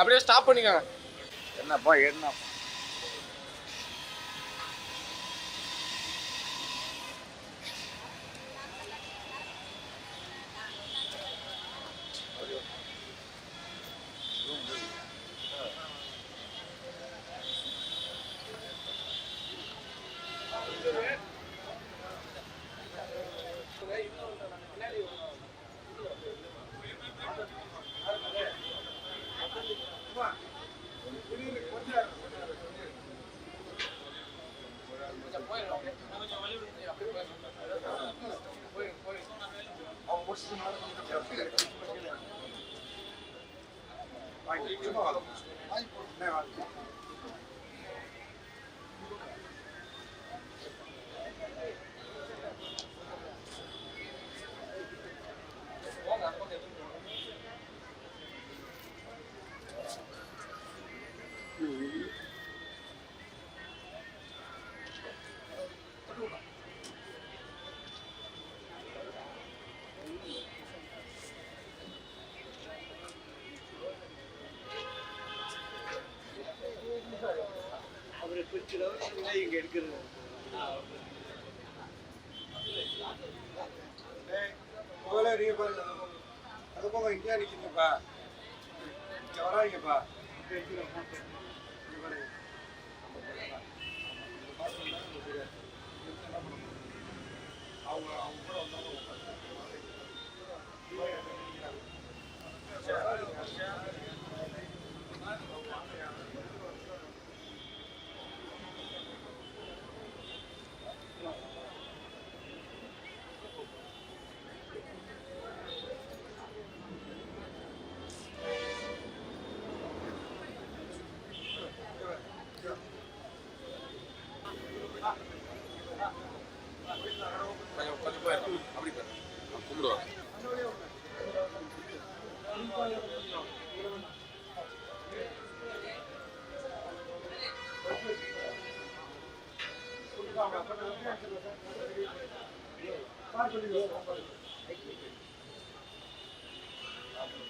அப்படியே ஸ்டாப் பண்ணிக்கோங்க. என்னப்பா என்னப்பா? 行くのかと思いました。முதல்ல நீங்க பாருங்க அது போங்க. இங்கே நிற்கிறீங்கப்பா இங்கே வராங்கப்பா அவங்க அவங்க கூட வந்தாங்க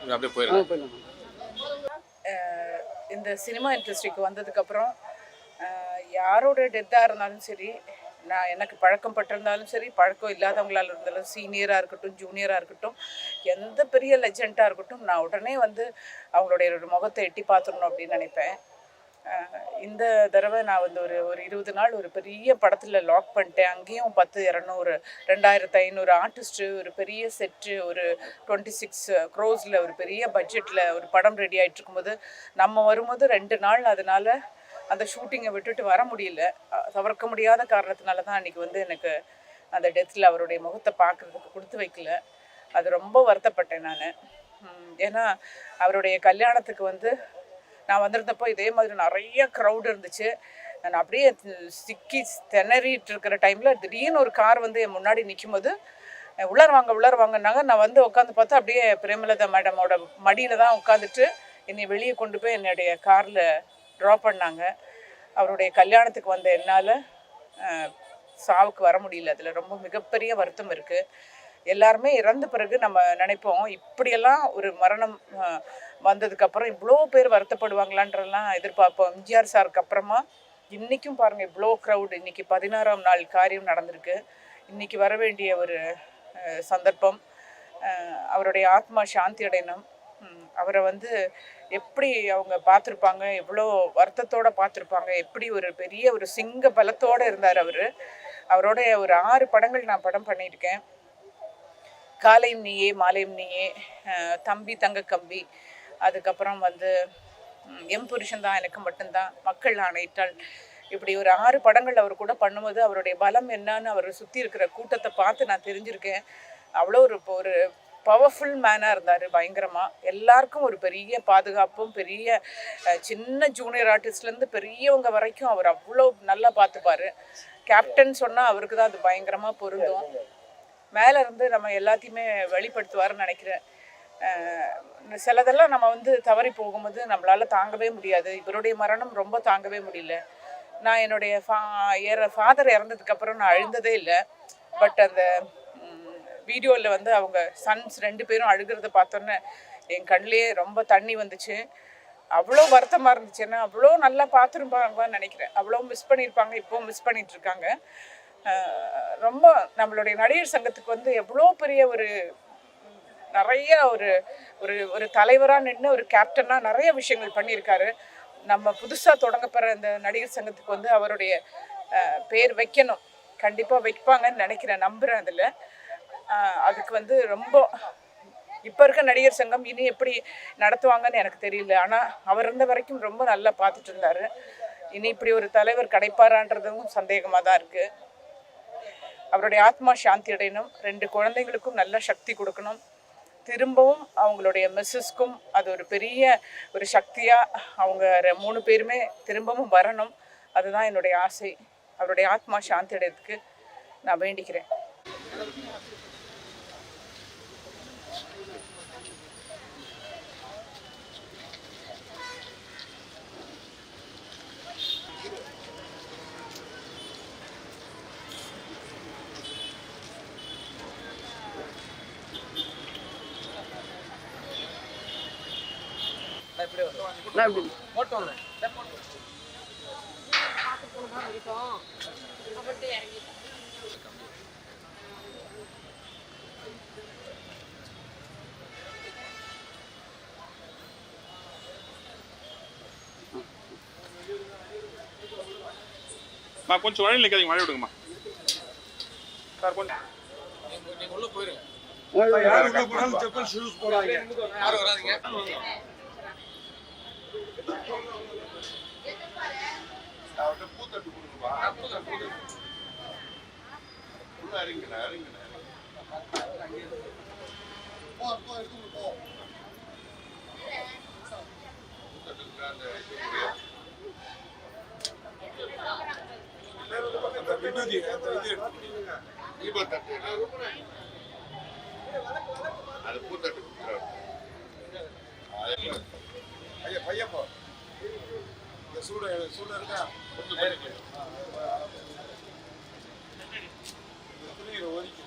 அப்படியே போயிடலாம். அஹ் இந்த சினிமா இண்டஸ்ட்ரிக்கு வந்ததுக்கப்புறம் யாரோட டெத்தாக இருந்தாலும் சரி நான் எனக்கு பழக்கம் பட்டிருந்தாலும் சரி பழக்கம் இல்லாதவங்களால இருந்தாலும் சீனியராக இருக்கட்டும் ஜூனியராக இருக்கட்டும் எந்த பெரிய லெஜெண்டாக இருக்கட்டும் நான் உடனே வந்து அவங்களுடைய ஒரு முகத்தை எட்டி பார்த்துடணும் அப்படின்னு நினைப்பேன். இந்த தடவை நான் வந்து ஒரு ஒரு இருபது நாள் ஒரு பெரிய படத்தில் லாக் பண்ணிட்டேன். அங்கேயும் பத்து இரநூறு ரெண்டாயிரத்து ஐநூறு ஆர்டிஸ்ட்டு ஒரு பெரிய செட்டு ஒரு டுவெண்ட்டி சிக்ஸ் க்ரோஸில் ஒரு பெரிய பட்ஜெட்டில் ஒரு படம் ரெடி ஆகிட்டு இருக்கும்போது நம்ம வரும்போது ரெண்டு நாள் அதனால் அந்த ஷூட்டிங்கை விட்டுட்டு வர முடியல. தவிர்க்க முடியாத காரணத்தினால தான் அன்றைக்கி வந்து எனக்கு அந்த டெத்தில் அவருடைய முகத்தை பார்க்குறதுக்கு கொடுத்து வைக்கல. அது ரொம்ப வருத்தப்பட்டேன் நான். ஏன்னா அவருடைய கல்யாணத்துக்கு வந்து நான் வந்திருந்தப்போ இதே மாதிரி நிறைய க்ரௌட் இருந்துச்சு. நான் அப்படியே சிக்கி திணறிட்டு இருக்கிற டைமில் திடீர்னு ஒரு கார் வந்து என் முன்னாடி நிற்கும் போது உள்ளார வாங்க உள்ளார வாங்கினாங்க நான் வந்து உட்காந்து பார்த்தா அப்படியே பிரேமலதா மேடமோட மடியில் தான் உட்காந்துட்டு என்னை வெளியே கொண்டு போய் என்னுடைய காரில் ட்ராப் பண்ணாங்க. அவருடைய கல்யாணத்துக்கு வந்த என்னால் சாவுக்கு வர முடியல. அதில் ரொம்ப மிகப்பெரிய வருத்தம் இருக்குது எல்லாருமே இறந்த பிறகு நம்ம நினைப்போம் இப்படியெல்லாம் ஒரு மரணம் வந்ததுக்கப்புறம் இவ்வளோ பேர் வருத்தப்படுவாங்களான்றலாம் எதிர்பார்ப்போம். எம்ஜிஆர் சாருக்கு அப்புறமா இன்றைக்கும் பாருங்கள் இவ்வளோ க்ரௌட் இன்றைக்கி பதினாறாம் நாள் காரியம் நடந்திருக்கு. இன்றைக்கி வர வேண்டிய ஒரு சந்தர்ப்பம். அவருடைய ஆத்மா சாந்தி அடையணும். அவரை வந்து எப்படி அவங்க பார்த்துருப்பாங்க எவ்வளோ வருத்தத்தோடு பார்த்துருப்பாங்க எப்படி ஒரு பெரிய ஒரு சிங்க பலத்தோடு இருந்தார் அவர். அவரோட ஒரு ஆறு படங்கள் நான் படம் பண்ணியிருக்கேன். காலையும் நீயே மாலையும் நீயே தம்பி தங்க கம்பி அதுக்கப்புறம் வந்து எம் புருஷன் தான் எனக்கு மட்டும்தான் மக்கள் ஆணையிட்டால் இப்படி ஒரு ஆறு படங்கள் அவர் கூட பண்ணும்போது அவருடைய பலம் என்னன்னு அவரை சுற்றி இருக்கிற கூட்டத்தை பார்த்து நான் தெரிஞ்சிருக்கேன். அவ்வளோ ஒரு ஒரு பவர்ஃபுல் மேனாக இருந்தார் பயங்கரமாக எல்லாருக்கும் ஒரு பெரிய பாதுகாப்பும் பெரிய சின்ன ஜூனியர் ஆர்டிஸ்ட்லேருந்து பெரியவங்க வரைக்கும் அவர் அவ்வளோ நல்லா பார்த்துப்பார். கேப்டன் சொன்னால் அவருக்கு தான் அது பயங்கரமாக பொருந்தும். மேலே இருந்து நம்ம எல்லாத்தையுமே வெளிப்படுத்துவாருன்னு நினைக்கிறேன். சிலதெல்லாம் நம்ம வந்து தவறி போகும்போது நம்மளால் தாங்கவே முடியாது. இவருடைய மரணம் ரொம்ப தாங்கவே முடியல. நான் என்னுடைய ஃபா ஏற ஃபாதர் இறந்ததுக்கப்புறம் நான் அழுந்ததே இல்லை. பட் அந்த வீடியோவில் வந்து அவங்க சன்ஸ் ரெண்டு பேரும் அழுகிறத பார்த்தோன்னே என் கண்ணிலேயே ரொம்ப தண்ணி வந்துச்சு. அவ்வளோ வருத்தமாக இருந்துச்சு. ஏன்னா அவ்வளோ நல்லா பார்த்துருப்பாங்கன்னு நினைக்கிறேன். அவ்வளோ மிஸ் பண்ணியிருப்பாங்க. இப்போ மிஸ் பண்ணிகிட்ருக்காங்க இருக்காங்க. ரொம்ப நம்மளுடைய நடிகர் சங்கத்துக்கு வந்து எவ்வளோ பெரிய ஒரு நிறைய ஒரு ஒரு ஒரு தலைவராக நின்று ஒரு கேப்டனாக நிறைய விஷயங்கள் பண்ணியிருக்காரு. நம்ம புதுசாக தொடங்கப்படுற இந்த நடிகர் சங்கத்துக்கு வந்து அவருடைய பேர் வைக்கணும். கண்டிப்பாக வைப்பாங்கன்னு நினைக்கிறேன் நம்புகிறேன் அதில். அதுக்கு வந்து ரொம்ப இப்போ இருக்க நடிகர் சங்கம் இனி எப்படி நடத்துவாங்கன்னு எனக்கு தெரியல. ஆனால் அவர் இருந்த வரைக்கும் ரொம்ப நல்லா பார்த்துட்டு இருந்தார். இனி இப்படி ஒரு தலைவர் கிடைப்பாரான்றதும் சந்தேகமாக தான் இருக்குது அவருடைய ஆத்மா சாந்தி அடையணும் ரெண்டு குழந்தைங்களுக்கும் நல்ல சக்தி கொடுக்கணும். திரும்பவும் அவங்களுடைய மிஸ்ஸஸ்க்கும் அது ஒரு பெரிய ஒரு சக்தியாக அவங்க மூணு பேருமே திரும்பவும் வரணும். அதுதான் என்னுடைய ஆசை. அவருடைய ஆத்மா சாந்தி அடையறதுக்கு நான் வேண்டிக்கிறேன். மா கொஞ்சம் வழி நிற்காதீங்க மழை விடுங்கம்மா. சார் கொஞ்சம். நீங்க உள்ள போயிருங்க யாரு உள்ள போனாலும் செப்பல் ஷூஸ் போடாங்க யாரும் வராதீங்க. அவர்கிட்ட பூத்தட்டு கொடுங்கப்பா உள்ள இறங்குண்ணா இறங்குண்ணா போ போ எடுத்து போ. பூத்தட்டுக்கு அந்த விபூதி இது. தீபத்தட்டு அது பூத்தட்டு கொடுக்குறாரு ஐயா பையன் போ. இந்த சூடு சூடு இருக்கா? கொஞ்சம் ஒதுக்கி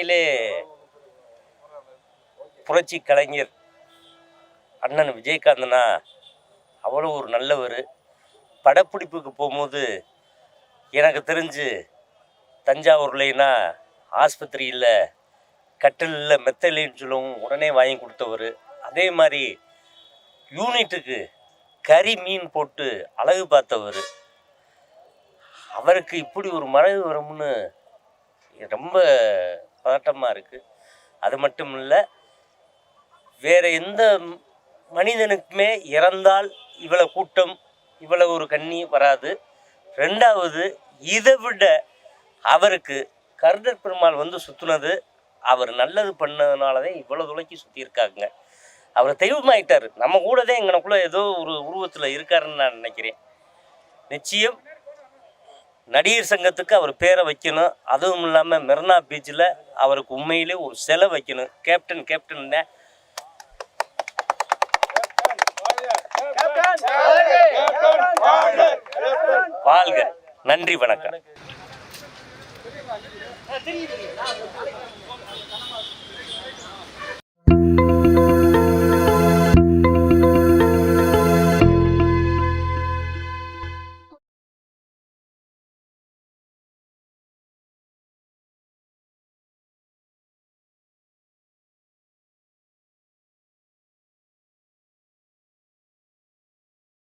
உண்மையிலே புரட்சி கலைஞர் அண்ணன் விஜயகாந்தனா அவ்வளோ ஒரு நல்லவர். படப்பிடிப்புக்கு போகும்போது எனக்கு தெரிஞ்சு தஞ்சாவூர்லேனா ஆஸ்பத்திரியில் கட்டிலில் மெத்தலின்னு சொல்லவும் உடனே வாங்கி கொடுத்தவர். அதே மாதிரி யூனிட்டுக்கு கறி மீன் போட்டு அழகு பார்த்தவர். அவருக்கு இப்படி ஒரு மறைவு வரும்னு ரொம்ப பதட்டமாக இருக்குது அது மட்டும் இல்லை வேறு எந்த மனிதனுக்குமே இறந்தால் இவ்வளோ கூட்டம் இவ்வளோ ஒரு கண்ணி வராது. ரெண்டாவது இதை விட அவருக்கு கருடர் பெருமாள் வந்து சுற்றுனது அவர் நல்லது பண்ணதுனால தான் இவ்வளோ துளைக்கி சுற்றியிருக்காங்க அவர் தெய்வமாயிட்டார். நம்ம கூட தான் எங்கனக்குள்ளே ஏதோ ஒரு உருவத்தில் இருக்காருன்னு நான் நினைக்கிறேன். நிச்சயம் நடிகர் சங்கத்துக்கு அவர் பேரை வைக்கணும். அதுவும் இல்லாமல் மெர்னா பீச்சில் அவருக்கு உண்மையிலே ஒரு சிலை வைக்கணும். கேப்டன் கேப்டன் தான் வாழ்க. நன்றி வணக்கம்.